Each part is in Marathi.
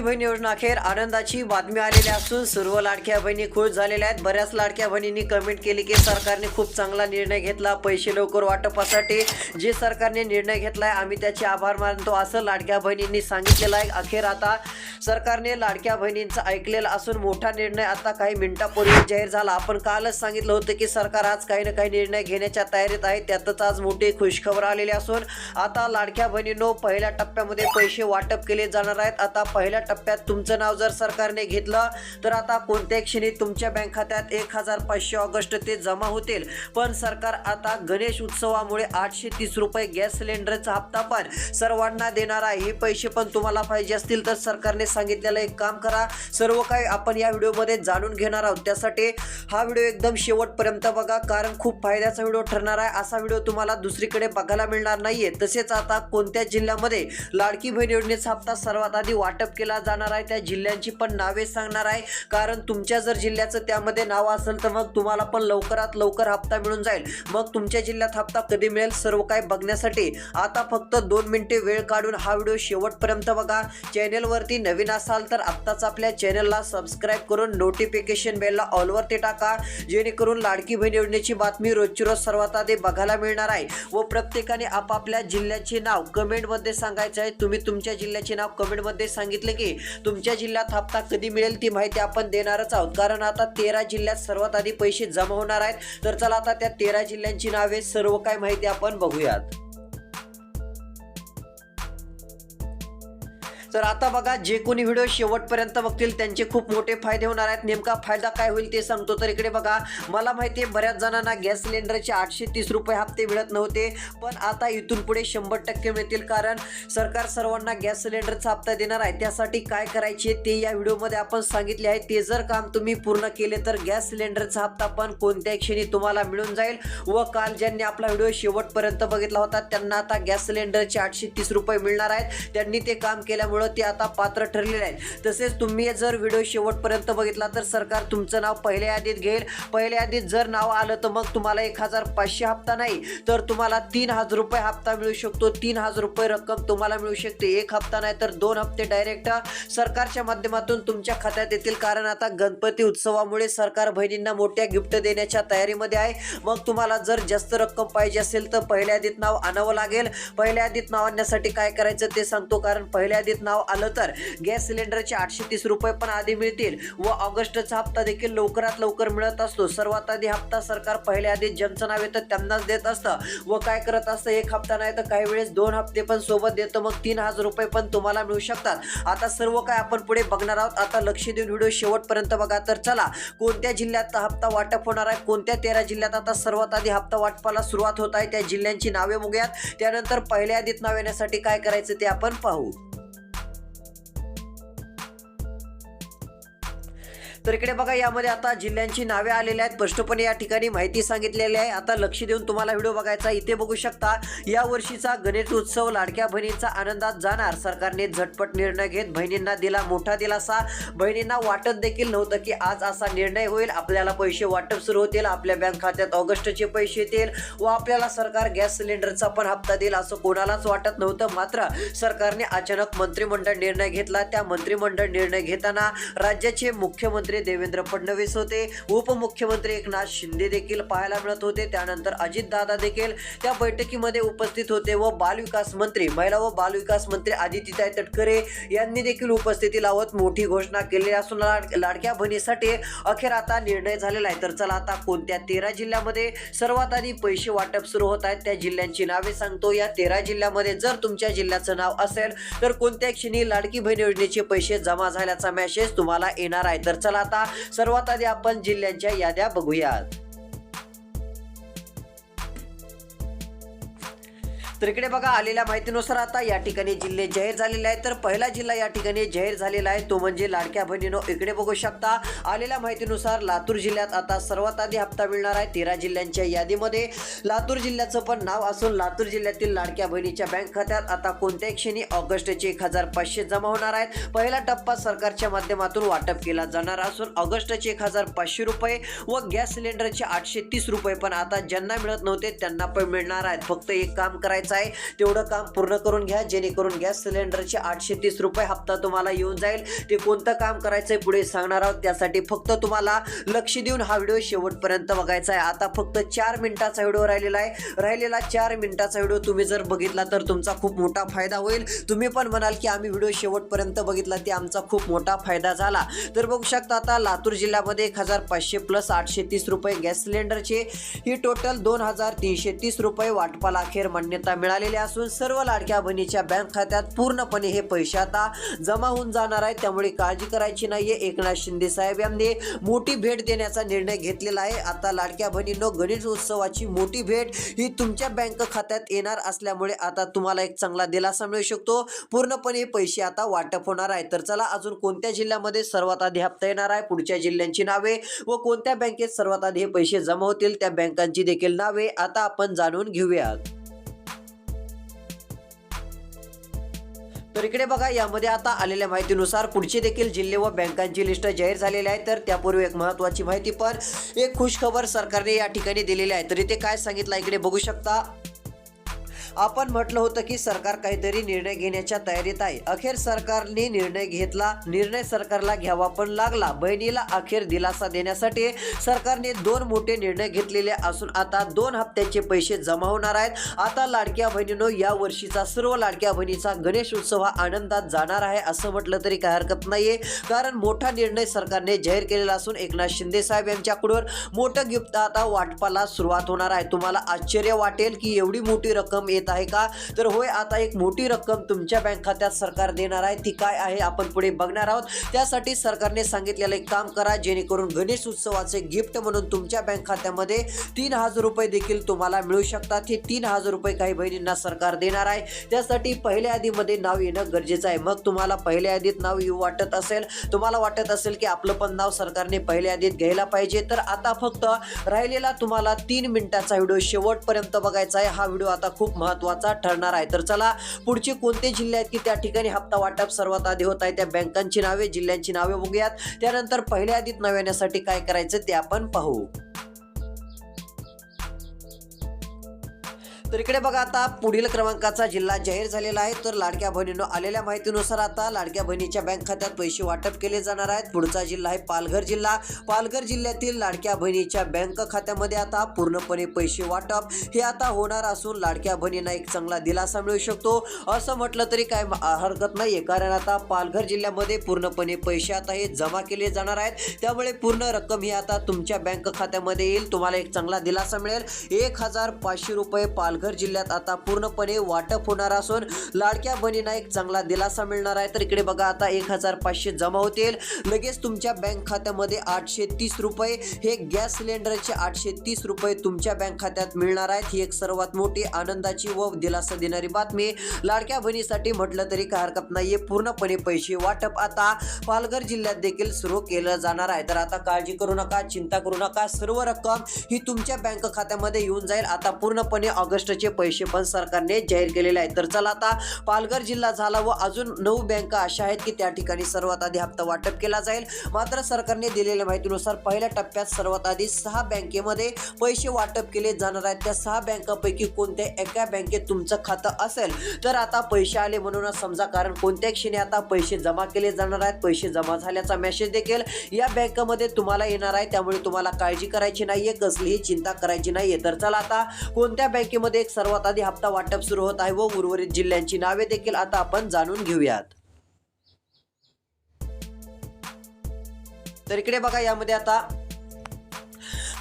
बहीण योजना अखेर आनंदाची बातमी आलेली असून सर्व लाडक्या बहिणी खुश झालेल्या आहेत. बऱ्याच लाडक्या बहिणींनी कमेंट केली की सरकारने खूप चांगला निर्णय घेतला. पैसे लवकर वाटपासाठी जे सरकारने निर्णय घेतलाय आम्ही त्याचे आभार मानतो असं लाडक्या बहिणींनी सांगितलेलं आहे. अखेर आता सरकारने लाडक्या बहिणींचं ऐकलेलं असून मोठा निर्णय आता काही मिनिटापूर्वी जाहीर झाला. आपण कालच सांगितलं होतं की सरकार आज काही ना काही निर्णय घेण्याच्या तयारीत आहे. त्यातच आज मोठी खुशखबर आलेली असून आता लाडक्या बहिणींनो पहिल्या टप्प्यामध्ये पैसे वाटप केले जाणार आहेत. आता पहिल्या टप्प्यात तुमचं नाव जर सरकारने घेतलं तर आता कोणत्याही क्षणी तुमच्या बँक खात्यात एक हजार पाचशे ऑगस्ट ते जमा होतील. पण सरकार आता गणेश उत्सवामुळे आठशे तीस रुपये गॅस सिलेंडरचा हप्ता पण सर्वांना देणार आहे. हे पैसे पण तुम्हाला पाहिजे असतील तर सरकारने सांगितलेलं एक काम करा. सर्व काही आपण या व्हिडिओमध्ये जाणून घेणार आहोत. त्यासाठी हा व्हिडिओ एकदम शेवटपर्यंत बघा कारण खूप फायद्याचा व्हिडिओ ठरणार आहे. असा व्हिडिओ तुम्हाला दुसरीकडे बघायला मिळणार नाहीये. तसेच आता कोणत्या जिल्ह्यामध्ये लाडकी बहीण योजनेचा हप्ता सर्वात आधी वाटप केला जाणार आहे त्या जिल्ह्यांची पण नावे सांगणार आहे. कारण तुमच्या जर जिल्ह्याचं त्यामध्ये नाव असेल तर मग तुम्हाला पण लवकरात लवकर हप्ता मिळून जाईल. मग तुमच्या जिल्ह्यात हप्ता कधी मिळेल सर्व काही बघण्यासाठी? आता फक्त दोन मिनिटे वेळ काढून हा व्हिडिओ शेवटपर्यंत बघा. चॅनेलवरती नवीन असाल तर आत्ताच आपल्या चॅनलला सबस्क्राईब करून नोटिफिकेशन बेलला ऑलवरती टाका. जेणेकरून लाडकी बहीण योजनेची बातमी रोजची रोज सर्वात आधी बघायला मिळणार आहे. व प्रत्येकाने आपापल्या जिल्ह्याचे नाव कमेंटमध्ये सांगायचं आहे. तुम्ही तुमच्या जिल्ह्याचे नाव कमेंटमध्ये सांगितले की तुमच्या जिल्ह्यात हप्ता कधी मिळेल ती माहिती आपण देणारच आहोत. कारण आता तेरा जिल्ह्यात सर्वात आधी पैसे जमा होणार आहेत. तर चला आता त्या तेरा जिल्ह्यांची नावे सर्व काय माहिती आपण बघूयात. तर आता बघा जे कोणी व्हिडिओ शेवटपर्यंत बघतील त्यांचे खूप मोठे फायदे होणार आहेत. नेमका फायदा काय होईल ते सांगतो. तर इकडे बघा मला माहिती आहे बऱ्याच जणांना गॅस सिलेंडरचे आठशे तीस रुपये हप्ते मिळत नव्हते. पण आता इथून पुढे शंभर टक्के मिळतील कारण सरकार सर्वांना गॅस सिलेंडरचा हप्ता देणार आहे. त्यासाठी काय करायचे ते या व्हिडिओमध्ये आपण सांगितले आहे. ते जर काम तुम्ही पूर्ण केले तर गॅस सिलेंडरचा हप्ता पण कोणत्याही क्षणी तुम्हाला मिळून जाईल. व काल ज्यांनी आपला व्हिडिओ शेवटपर्यंत बघितला होता त्यांना आता गॅस सिलेंडरचे आठशे तीस रुपये मिळणार आहेत. त्यांनी ते काम केल्यामुळे ते आता पात्र ठरलेले आहेत. तसेच तुम्ही जर व्हिडिओ शेवटपर्यंत बघितला तर सरकार तुमचं नाव पहिल्या यादीत घेईल. पहिल्या यादीत जर नाव आलं तर मग तुम्हाला एक हजार पाचशे हप्ता नाही तर तुम्हाला तीन हजार रुपये हप्ता मिळू शकतो. तीन हजार रुपये रक्कम तुम्हाला मिळू शकते. एक हप्ता नाही तर दोन हप्ते डायरेक्ट सरकारच्या माध्यमातून तुमच्या खात्यात येतील. कारण आता गणपती उत्सवामुळे सरकार बहिणींना मोठ्या गिफ्ट देण्याच्या तयारीमध्ये आहे. मग तुम्हाला जर जास्त रक्कम पाहिजे असेल तर पहिल्या यादीत नाव आणावं लागेल. पहिल्या यादीत नाव आणण्यासाठी काय करायचं ते सांगतो. कारण पहिल्या यादीत नाव आलं तर. गॅस सिलेंडरचे आठशे तीस रुपये पण आधी मिळतील व ऑगस्टचा हप्ता देखील लवकरात लवकर मिळत असतो. सर्वात आधी हप्ता सरकार पहिल्या आधी ज्यांचं नाव येतं त्यांनाच देत असतं. व काय करत असतं एक हप्ता नाही तर काही वेळेस दोन हप्ते पण सोबत देतं. मग तीन हजार रुपये पण तुम्हाला मिळू शकतात. आता सर्व काय आपण पुढे बघणार आहोत. आता लक्ष देऊन व्हिडिओ शेवटपर्यंत बघा तर चला. कोणत्या जिल्ह्यात हप्ता वाटप होणार आहे? कोणत्या तेरा जिल्ह्यात आता सर्वात आधी हप्ता वाटपाला सुरुवात होत आहे? त्या जिल्ह्यांची नावे बघूयात. त्यानंतर पहिल्या आधीत नाव येण्यासाठी काय करायचं ते आपण पाहू. तर इकडे बघा यामध्ये आता जिल्ह्यांची नावे आलेली आहेत. स्पष्टपणे या ठिकाणी माहिती सांगितलेली आहे. आता लक्ष देऊन तुम्हाला व्हिडिओ बघायचा इथे बघू शकता या वर्षीचा गणेश उत्सव लाडक्या बहिणींचा आनंदात जाणार. सरकारने झटपट निर्णय घेत बहिणींना दिला मोठा दिलासा. बहिणींना वाटत देखील नव्हतं की आज असा निर्णय होईल. आपल्याला पैसे वाटप सुरू होतील. आपल्या बँक खात्यात ऑगस्टचे पैसे येतील. व आपल्याला सरकार गॅस सिलेंडरचा पण हप्ता देईल असं कोणालाच वाटत नव्हतं. मात्र सरकारने अचानक मंत्रिमंडळ निर्णय घेतला. त्या मंत्रिमंडळ निर्णय घेताना राज्याचे मुख्यमंत्री देवेंद्र फडणवीस होते. उपमुख्यमंत्री एकनाथ शिंदे देखील पाहायला मिळत होते. त्यानंतर अजितदादा देखील त्या बैठकीमध्ये उपस्थित होते व बालविकास मंत्री महिला व बालविकास मंत्री आदित्यताई तटकरे यांनी देखील उपस्थिती लावत मोठी घोषणा केली असून लाड- लाडक्या बहिणीसाठी अखेर आता निर्णय झालेला आहे. तर चला आता कोणत्या तेरा जिल्ह्यामध्ये सर्वात आधी पैसे वाटप सुरू होत आहेत त्या जिल्ह्यांची नावे सांगतो. या तेरा जिल्ह्यामध्ये जर तुमच्या जिल्ह्याचं नाव असेल तर कोणत्या क्षणी लाडकी बहीण योजनेचे पैसे जमा झाल्याचा मेसेज तुम्हाला येणार आहे. तर चला आता सर्वात आधी आपण जिल्ह्यांच्या याद्या बघूयात. तर इकडे बघा आलेल्या माहितीनुसार आता या ठिकाणी जिल्हे जाहीर झालेले आहेत. तर पहिला जिल्हा या ठिकाणी जाहीर झालेला आहे तो म्हणजे लाडक्या बहिणीनो इकडे बघू शकता. आलेल्या माहितीनुसार लातूर जिल्ह्यात आता सर्वात आधी हप्ता मिळणार आहे तेरा जिल्ह्यांच्या यादीमध्ये. लातूर जिल्ह्याचं पण नाव असून लातूर जिल्ह्यातील लाडक्या बहिणीच्या बँक खात्यात आता कोणत्याही क्षणी ऑगस्टचे एक हजार पाचशे जमा होणार आहेत. पहिला टप्पा सरकारच्या माध्यमातून वाटप केला जाणार असून ऑगस्टचे एक हजार पाचशे रुपये व गॅस सिलेंडरचे आठशे तीस रुपये पण आता ज्यांना मिळत नव्हते त्यांना पण मिळणार आहेत. फक्त एक काम करायचं करायचं आहे. तेवढं काम पूर्ण करून घ्या जेणेकरून गॅस सिलेंडरचे आठशे तीस रुपये हप्ता तुम्हाला येऊन जाईल. ते कोणतं काम करायचं आहे पुढे सांगणार आहोत. त्यासाठी फक्त तुम्हाला लक्ष देऊन हा व्हिडिओ शेवटपर्यंत बघायचा आहे. आता फक्त चार मिनिटाचा व्हिडिओ राहिलेला आहे. राहिलेला चार मिनिटाचा व्हिडिओ तुम्ही जर बघितला तर तुमचा खूप मोठा फायदा होईल. तुम्ही पण म्हणाल की आम्ही व्हिडिओ शेवटपर्यंत बघितला ते आमचा खूप मोठा फायदा झाला. तर बघू शकता आता लातूर जिल्ह्यामध्ये एक हजार पाचशे प्लस आठशे तीस रुपये गॅस सिलेंडरचे. ही टोटल दोन हजार तीनशे तीस रुपये वाटपाला अखेर मान्यता मिळालेले असून सर्व लाडक्या बहिणीच्या बँक खात्यात पूर्णपणे हे पैसे आता जमा होऊन जाणार आहेत. त्यामुळे काळजी करायची नाहीये. एकनाथ शिंदे साहेब यांनी मोठी भेट देण्याचा निर्णय घेतलेला आहे. आता लाडक्या बहिणींनो गणेश उत्सवाची मोठी भेट ही तुमच्या बँक खात्यात येणार असल्यामुळे आता तुम्हाला एक चांगला दिलासा मिळू शकतो. पूर्णपणे पैसे आता वाटप होणार आहे. तर चला अजून कोणत्या जिल्ह्यामध्ये सर्वात आधी हप्ता येणार आहे? पुढच्या जिल्ह्यांची नावे व कोणत्या बँकेत सर्वात आधी हे पैसे जमा होतील? त्या बँकांची देखील नावे आता आपण जाणून घेऊयात. तर इकडे बघा यामध्ये आता आलेल्या माहितीनुसार पुढचे देखील जिल्हे व बँकांची लिस्ट जाहीर झालेली आहे. तर त्यापूर्वी एक महत्वाची माहिती पण एक खुशखबर सरकारने या ठिकाणी दिलेली आहे. तर इथे काय सांगितलं इकडे बघू शकता. आपण म्हटलं होतं की सरकार काहीतरी निर्णय घेण्याच्या तयारीत आहे. अखेर सरकारने निर्णय घेतला निर्णय सरकारला घ्यावा पण लागला. बहिणीला अखेर दिलासा देण्यासाठी सरकारने दोन मोठे निर्णय घेतलेले असून आता दोन हप्त्याचे पैसे जमा होणार आहेत. आता लाडक्या बहिणीनो या वर्षीचा सर्व लाडक्या बहिणीचा गणेश उत्सव हा आनंदात जाणार आहे असं म्हटलं तरी काय हरकत नाहीये. कारण मोठा निर्णय सरकारने जाहीर केलेला असून एकनाथ शिंदे साहेब यांच्याकडून मोठं गिफ्ट आता वाटपाला सुरुवात होणार आहे. तुम्हाला आश्चर्य वाटेल की एवढी मोठी रक्कम येत आहे का? तर होय आता एक मोठी रक्कम तुमच्या बँक खात्यात सरकार देणार आहे. ती काय आहे? आपण पुढे बघणार आहोत. त्यासाठी सरकारने सांगितलेलं एक काम करा जेणेकरून गणेश उत्सवाचे गिफ्ट म्हणून तुमच्या बँक खात्यामध्ये तीन हजार रुपये देखील तुम्हाला मिळू शकतात. हे तीन हजार रुपये काही बहिणींना सरकार देणार आहे. त्यासाठी पहिल्या यादीमध्ये नाव येणं गरजेचं आहे. मग तुम्हाला पहिल्या यादीत नाव येऊ वाटत असेल. तुम्हाला वाटत असेल की आपलं पण नाव सरकारने पहिल्या यादीत घ्यायला पाहिजे. तर आता फक्त राहिलेला तुम्हाला तीन मिनिटाचा व्हिडिओ शेवटपर्यंत बघायचा आहे. हा व्हिडिओ आता खूप महत्त्वाचा ठरणार आहे. तर चला पुढचे कोणते जिल्हे आहेत की त्या ठिकाणी हप्ता वाटप सर्वात आधी होत आहे त्या बँकांची नावे जिल्ह्यांची नावे बघूयात. त्यानंतर पहिल्या आधीत नाव येण्यासाठी काय करायचं ते आपण पाहू. तर इकडे बघा आता पुढील क्रमांकाचा जिल्हा जाहीर झालेला आहे. तर लाडक्या बहिणीनं आलेल्या माहितीनुसार आता लाडक्या बहिणीच्या बँक खात्यात पैसे वाटप केले जाणार आहेत. पुढचा जिल्हा आहे पालघर जिल्हा. पालघर जिल्ह्यातील लाडक्या बहिणीच्या बँक खात्यामध्ये आता पूर्णपणे पैसे वाटप. हे आता होणार असून लाडक्या बहिणींना एक चांगला दिलासा मिळू शकतो. असं म्हटलं तरी काय हरकत नाही. कारण आता पालघर जिल्ह्यामध्ये पूर्णपणे पैसे आता हे जमा केले जाणार आहेत. त्यामुळे पूर्ण रक्कम ही आता तुमच्या बँक खात्यामध्ये येईल. तुम्हाला एक चांगला दिलासा मिळेल. एक हजार पाचशे रुपये पालघर जिल्ह्यात आता पूर्णपणे वाटप होणार असून लाडक्या बहिणींना एक चांगला दिलासा मिळणार आहे. तर इकडे बघा आता एक हजार पाचशे जमा होतील. लगेच तुमच्या बँक खात्यामध्ये आठशे तीस रुपये हे गॅस सिलेंडरचे आठशे तीस रुपये तुमच्या बँक खात्यात मिळणार आहेत. ही एक सर्वात मोठी आनंदाची व दिलासा देणारी बातमी. लाडक्या बहिणीसाठी म्हटलं तरी काय हरकत नाहीये. पूर्णपणे पैसे वाटप आता पालघर जिल्ह्यात देखील सुरू केलं जाणार आहे. तर आता काळजी करू नका चिंता करू नका. सर्व रक्कम ही तुमच्या बँक खात्यामध्ये येऊन जाईल. आता पूर्णपणे ऑगस्ट ऑगस्टचे पैसे पण सरकारने जाहीर केलेले आहेत. तर चला आता पालघर जिल्हा झाला व अजून नऊ बँका अशा आहेत की त्या ठिकाणी सर्वात आधी हप्ता वाटप केला जाईल. मात्र सरकारने दिलेल्या माहितीनुसार पहिल्या टप्प्यात सर्वात आधी सहा बँकेमध्ये पैसे वाटप केले जाणार आहेत. त्या सहा बँकापैकी कोणत्या एका बँकेत तुमचं खातं असेल? तर आता पैसे आले म्हणूनच समजा कारण कोणत्या क्षणी आता पैसे जमा केले जाणार आहेत. पैसे जमा झाल्याचा मेसेज देखील या बँकेमध्ये तुम्हाला येणार आहे. त्यामुळे तुम्हाला काळजी करायची नाहीये कसलीही चिंता करायची नाहीये. तर चला आता कोणत्या बँकेमध्ये एक सर्वात आधी हप्ता वाटप सुरू होत आहे व उर्वरित जिल्ह्यांची नावे देखील आता आपण जाणून घेऊयात. तर इकडे बघा यामध्ये आता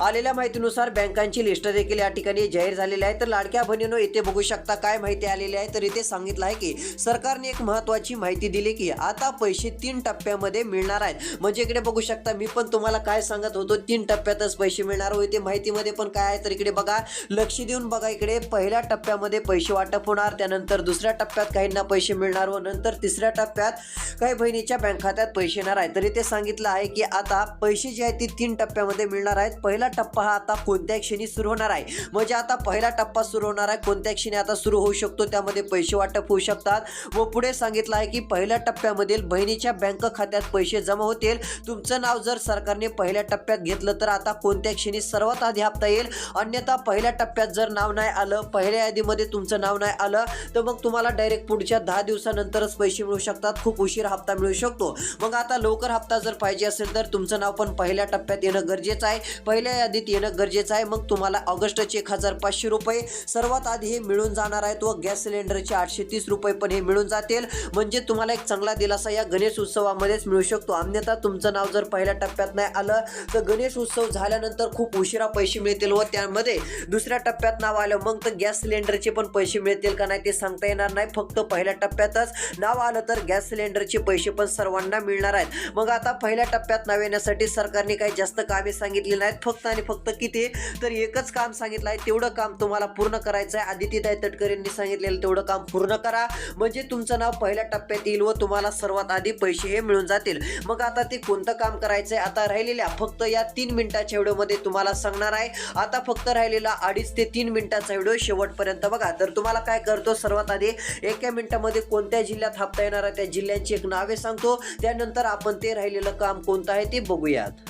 आलेल्या माहितीनुसार बँकांची लिस्ट देखील या ठिकाणी जाहीर झालेली आहे. तर लाडक्या बहिणीनो इथे बघू शकता काय माहिती आलेली आहे. तर इथे सांगितलं आहे की सरकारने एक महत्वाची माहिती दिली की आता पैसे तीन टप्प्यामध्ये मिळणार आहेत. म्हणजे इकडे बघू शकता मी पण तुम्हाला काय सांगत होतो तीन टप्प्यातच पैसे मिळणार होते माहितीमध्ये पण काय आहे तर इकडे बघा. लक्ष देऊन बघा इकडे पहिल्या टप्प्यामध्ये पैसे वाटप होणार त्यानंतर दुसऱ्या टप्प्यात काहींना पैसे मिळणार व नंतर तिसऱ्या टप्प्यात काही बहिणीच्या बँक खात्यात पैसे येणार आहेत. तर इथे सांगितलं आहे की आता पैसे जे आहेत ते तीन टप्प्यामध्ये मिळणार आहेत. पहिला टप्पा हा आता कोणत्या क्षणी सुरू होणार आहे. म्हणजे आता पहिला टप्पा सुरू होणार आहे. कोणत्या क्षणी आता सुरू होऊ शकतो. त्यामध्ये पैसे वाटप होऊ शकतात. व पुढे सांगितलं आहे की पहिल्या टप्प्यामधील बहिणीच्या बँक खात्यात पैसे जमा होतील. तुमचं नाव जर सरकारने पहिल्या टप्प्यात घेतलं तर आता कोणत्या क्षणी सर्वात आधी हप्ता येईल. अन्यथा पहिल्या टप्प्यात जर नाव नाही आलं पहिल्या यादीमध्ये तुमचं नाव नाही आलं तर मग तुम्हाला डायरेक्ट पुढच्या दहा दिवसानंतरच पैसे मिळू शकतात. खूप उशीर हप्ता मिळू शकतो. मग आता लवकर हप्ता जर पाहिजे असेल तर तुमचं नाव पण पहिल्या टप्प्यात येणं गरजेचं आहे. पहिल्या यादीत येणं गरजेचं आहे. मग तुम्हाला ऑगस्टचे एक हजार पाचशे रुपये. सर्वात आधी हे मिळून जाणार आहेत व गॅस सिलेंडरचे आठशे तीस रुपये पण हे मिळून जातील. म्हणजे तुम्हाला एक चांगला दिलासा या गणेश उत्सवामध्येच मिळू शकतो. अन्यथा तुमचं नाव जर पहिल्या टप्प्यात नाही आलं तर गणेश उत्सव झाल्यानंतर खूप उशिरा पैसे मिळतील व त्यामध्ये दुसऱ्या टप्प्यात नाव आलं मग तर गॅस सिलेंडरचे पण पैसे मिळतील का नाही ते सांगता येणार नाही. फक्त पहिल्या टप्प्यातच नाव आलं तर गॅस सिलेंडरचे पैसे पण सर्वांना मिळणार आहेत. मग आता पहिल्या टप्प्यात नाव येण्यासाठी सरकारने काही जास्त कामे सांगितली नाहीत. फक्त आणि फक्त किती? तर एकच काम सांगितलं आहे तेवढं काम तुम्हाला पूर्ण करायचं आहे आदित्यताई तटकर यांनी सांगितलेलं तेवढं काम पूर्ण करा. म्हणजे तुमचं नाव पहिल्या टप्प्यात येईल व तुम्हाला सर्वात आधी पैसे हे मिळून जातील. मग आता ते कोणतं काम करायचं आहे आता राहिलेल्या फक्त या तीन मिनिटाच्या व्हिडिओमध्ये तुम्हाला सांगणार आहे. आता फक्त राहिलेला अडीच ते तीन मिनिटाचा व्हिडिओ शेवटपर्यंत बघा. तर तुम्हाला काय करतो सर्वात आधी एका मिनिटामध्ये कोणत्या जिल्ह्यात हप्ता येणार आहे त्या जिल्ह्यांची एक नावे सांगतो. त्यानंतर आपण ते राहिलेलं काम कोणतं आहे ते बघूयात.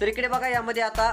तर इकडे बघा यामध्ये आता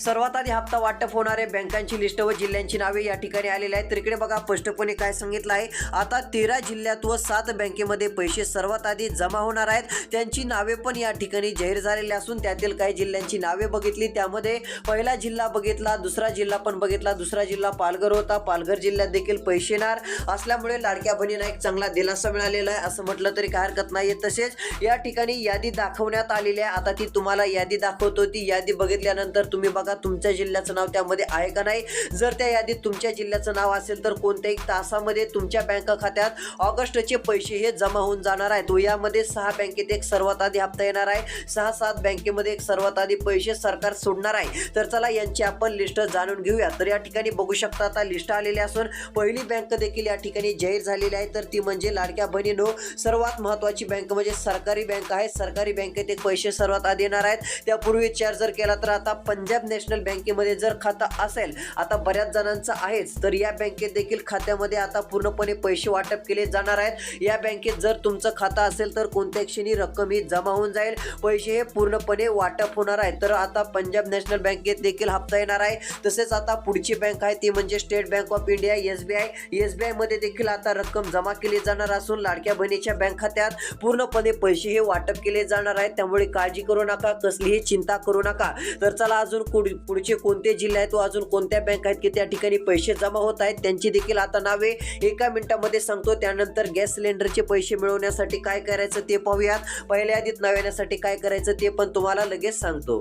सर्वात आधी हप्ता वाटप होणारे बँकांची लिस्ट व जिल्ह्यांची नावे या ठिकाणी आलेली आहेत. तर इकडे बघा स्पष्टपणे काय सांगितलं आहे. आता तेरा जिल्ह्यात व सात बँकेमध्ये पैसे सर्वात आधी जमा होणार आहेत. त्यांची नावे पण या ठिकाणी जाहीर झालेली असून त्यातील काही जिल्ह्यांची नावे बघितली. त्यामध्ये पहिला जिल्हा बघितला दुसरा जिल्हा पण बघितला. दुसरा जिल्हा पालघर होता. पालघर जिल्ह्यात देखील पैसे येणार. असल्यामुळे लाडक्या बहिणींना एक चांगला दिलासा मिळालेला आहे. असं म्हटलं तरी काय हरकत नाही तसेच या ठिकाणी यादी दाखवण्यात आलेली आहे. आता ती तुम्हाला यादी दाखवतो. ती यादी बघितल्यानंतर तुम्ही बघा तुमच्या जिल्ह्याचं नाव त्यामध्ये आहे का नाही? जर त्या यादीत तुमच्या जिल्ह्याचं नाव असेल तर कोणत्याही तासामध्ये तुमच्या बँक खात्यात ऑगस्टचे पैसे हे जमा होऊन जाणार आहेत. यामध्ये सहा बँकेत एक सर्वात आधी हप्ता येणार आहे. सहा सात बँकेमध्ये एक सर्वात आधी पैसे सरकार सोडणार आहे. तर चला यांची आपण लिस्ट जाणून घेऊया तर या ठिकाणी बघू शकता आता लिस्ट आलेली असून पहिली बँक देखील या ठिकाणी जाहीर झालेली आहे. तर ती म्हणजे लाडक्या बहिणीनो सर्वात महत्वाची बँक म्हणजे सरकारी बँक आहे. सरकारी बँकेत एक पैसे सर्वात आधी येणार आहेत. त्यापूर्वी विचार जर केला तर आता पंजाब नॅशनल बँकेमध्ये जर खातं असेल आता बऱ्याच जणांचं आहेच तर या बँकेत देखील खात्यामध्ये आता पूर्णपणे पैसे वाटप केले जाणार आहेत. या बँकेत जर तुमचं खातं असेल तर कोणत्या क्षणी रक्कम ही जमा होऊन जाईल. पैसे हे पूर्णपणे वाटप होणार आहे तर आता पंजाब नॅशनल बँकेत देखील हप्ता येणार आहे. तसेच आता पुढची बँक आहे ती म्हणजे State Bank of India S B I. S B आयमध्ये देखील आता रक्कम जमा केली जाणार असून लाडक्या बहिणीच्या बँक खात्यात पूर्णपणे पैसे हे वाटप केले जाणार आहेत. त्यामुळे काळजी करू नका कसलीही चिंता करू नका. तर चला अजून पुढचे कोणते जिल्हे आहेत व अजून कोणत्या बँक आहेत की त्या ठिकाणी पैसे जमा होत आहेत त्यांची देखील आता नावे एका मिनिटामध्ये सांगतो. त्यानंतर गॅस सिलेंडरचे पैसे मिळवण्यासाठी काय करायचं ते पाहूयात. पहिल्या यादीत नाव येण्यासाठी काय करायचं ते पण तुम्हाला लगेच सांगतो.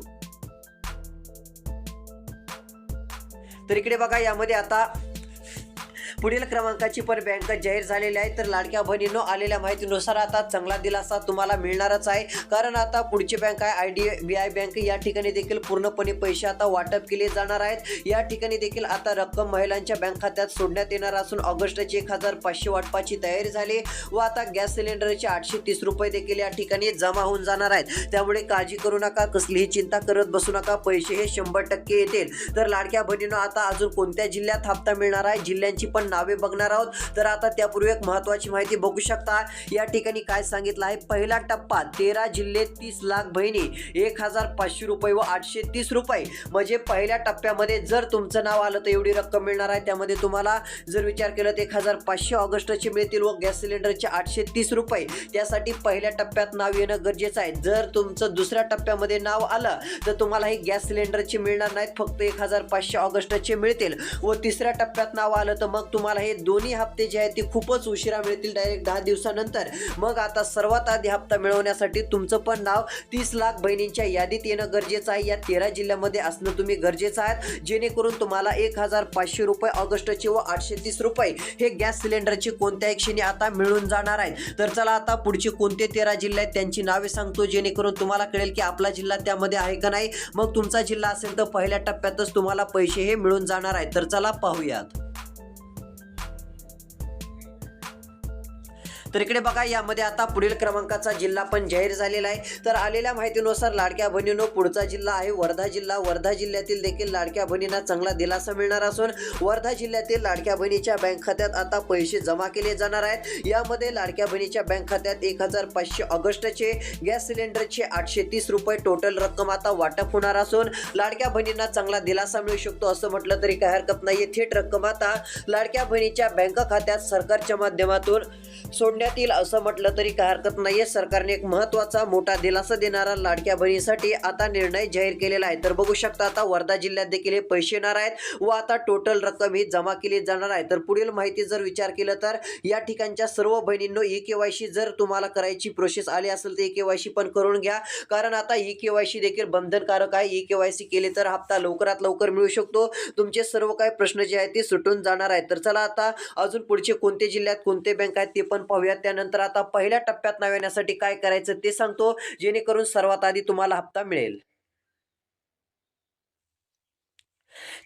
तर इकडे बघा यामध्ये आता पुढील क्रमांकाची पण बँक जाहीर झालेली आहे. तर लाडक्या बहिणींनो आलेल्या माहितीनुसार आता चांगला दिलासा तुम्हाला मिळणारच आहे. कारण आता पुढची बँक आहे I D B I bank या ठिकाणी देखील पूर्णपणे पैसे आता वाटप केले जाणार आहेत. या ठिकाणी देखील आता रक्कम महिलांच्या बँक खात्यात सोडण्यात येणार असून ऑगस्टची एक हजार पाचशे वाटपाची तयारी झाली व आता गॅस सिलेंडरचे आठशे तीस रुपये देखील या ठिकाणी जमा होऊन जाणार आहेत. त्यामुळे काळजी करू नका कसलीही चिंता करत बसू नका पैसे हे शंभर टक्के येतील. तर लाडक्या बहिणींना आता अजून कोणत्या जिल्ह्यात हप्ता मिळणार आहे? जिल्ह्यांची पण नावे बघणार आहोत. तर आता त्यापूर्वी एक महत्वाची माहिती बघू शकता. या ठिकाणी काय सांगितलं आहे? पहिला टप्पा तेरा जिल्हे तीस लाख बहिणी एक हजार पाचशे रुपये व आठशे तीस रुपये. म्हणजे पहिल्या टप्प्यामध्ये जर तुमचं नाव आलं तर एवढी रक्कम मिळणार आहे. त्यामध्ये तुम्हाला जर विचार केला तर एक हजार पाचशे ऑगस्टचे मिळतील व गॅस सिलेंडरचे आठशे तीस रुपये. त्यासाठी पहिल्या टप्प्यात नाव येणं गरजेचं आहे. जर तुमचं दुसऱ्या टप्प्यामध्ये नाव आलं तर तुम्हाला हे गॅस सिलेंडरचे मिळणार नाहीत. फक्त एक हजार पाचशे ऑगस्टचे मिळतील व तिसऱ्या टप्प्यात नाव आलं तर मग तुम्हाला हे दोन्ही हप्ते जे आहेत ते खूपच उशिरा मिळतील डायरेक्ट दहा दिवसानंतर. मग आता सर्वात आधी हप्ता मिळवण्यासाठी तुमचं पण नाव तीस लाख बहिणींच्या यादीत येणं गरजेचं आहे. या तेरा जिल्ह्यामध्ये असणं तुम्ही गरजेचं आहे. जेणेकरून तुम्हाला एक हजार पाचशे रुपये ऑगस्टचे व आठशे तीस रुपये हे गॅस सिलेंडरचे कोणत्याही क्षणी आता मिळून जाणार आहेत. तर चला आता पुढचे कोणते तेरा जिल्हे आहेत त्यांची नावे सांगतो. जेणेकरून तुम्हाला कळेल की आपला जिल्हा त्यामध्ये आहे का नाही. मग तुमचा जिल्हा असेल तर पहिल्या टप्प्यातच तुम्हाला पैसे हे मिळून जाणार आहेत. तर चला पाहूयात. तर इकडे बघा यामध्ये आता पुढील क्रमांकाचा जिल्हा पण जाहीर झालेला आहे. तर आलेल्या माहितीनुसार लाडक्या बहिणीनो पुढचा जिल्हा आहे वर्धा जिल्हा. वर्धा जिल्ह्यातील देखील लाडक्या बहिणींना चांगला दिलासा मिळणार असून वर्धा जिल्ह्यातील लाडक्या बहिणीच्या बँक खात्यात आता पैसे जमा केले जाणार आहेत. यामध्ये लाडक्या बहिणीच्या बँक खात्यात एक हजार पाचशे ऑगस्टचे गॅस सिलेंडरचे आठशे तीस रुपये टोटल रक्कम आता वाटप होणार असून लाडक्या बहिणींना चांगला दिलासा मिळू शकतो असं म्हटलं तरी काही हरकत नाही थेट रक्कम आता लाडक्या बहिणीच्या बँक खात्यात सरकारच्या माध्यमातून सोड सोडण्यात येईल असं म्हटलं तरी काही हरकत नाहीये. सरकारने एक महत्त्वाचा मोठा दिलासा देणारा लाडक्या बहिणीसाठी आता निर्णय जाहीर केलेला आहे. तर बघू शकता आता वर्धा जिल्ह्यात देखील हे पैसे येणार आहेत व आता टोटल रक्कम ही जमा केली जाणार आहे. तर पुढील माहिती जर विचार केला तर या ठिकाणच्या सर्व बहिणींनो ई केवायसी जर तुम्हाला करायची प्रोसेस आली असेल तर ई केवायसी पण करून घ्या. कारण आता ई केवायसी देखील बंधनकारक आहे. ई केवायसी केली तर हप्ता लवकरात लवकर मिळू शकतो. तुमचे सर्व काही प्रश्न जे आहेत ते सुटून जाणार आहेत. तर चला आता अजून पुढचे कोणते जिल्ह्यात कोणते बँक आहेत ते पण पाहूयात त्यानंतर आता पहिल्या टप्प्यात नाव येण्यासाठी काय करायचं ते सांगतो. जेणेकरून सर्वात आधी तुम्हाला हप्ता मिळेल.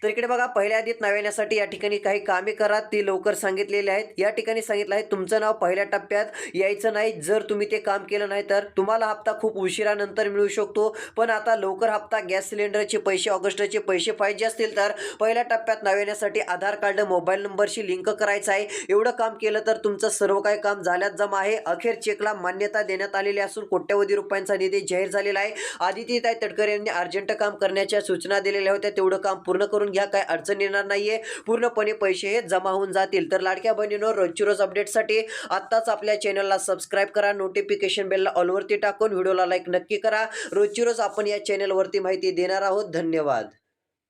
तर इकडे बघा पहिल्या यादीत नाव येण्यासाठी या ठिकाणी काही कामे करा ती लवकर सांगितलेली आहेत. या ठिकाणी सांगितलं आहे तुमचं नाव पहिल्या टप्प्यात यायचं नाही. जर तुम्ही ते काम केलं नाही तर तुम्हाला हप्ता खूप उशिरानंतर मिळू शकतो. पण आता लवकर हप्ता गॅस सिलेंडरचे पैसे ऑगस्टचे पैसे पाहिजे असतील तर पहिल्या टप्प्यात नाव येण्यासाठी आधार कार्ड मोबाईल नंबरशी लिंक करायचं आहे. एवढं काम केलं तर तुमचं सर्व काही काम झाल्यात जमा आहे. अखेर चेकला मान्यता देण्यात आलेली असून कोट्यवधी रुपयांचा निधी जाहीर झालेला आहे. आदित्यताई तटकरे यांनी अर्जंट काम करण्याच्या सूचना दिलेल्या होत्या. तेवढं काम पूर्ण करून घ्या काय अडचण येणार नाहीये. पूर्णपणे पैसे हे जमा होऊन जातील. तर लाडक्या बहिणींवर रोजची रोज अपडेटसाठी आत्ताच आपल्या चॅनलला सबस्क्राईब करा. नोटिफिकेशन बेलला ऑलवरती टाकून व्हिडिओला लाईक नक्की करा. रोजची रोज आपण या चॅनलवरती माहिती देणार आहोत. धन्यवाद.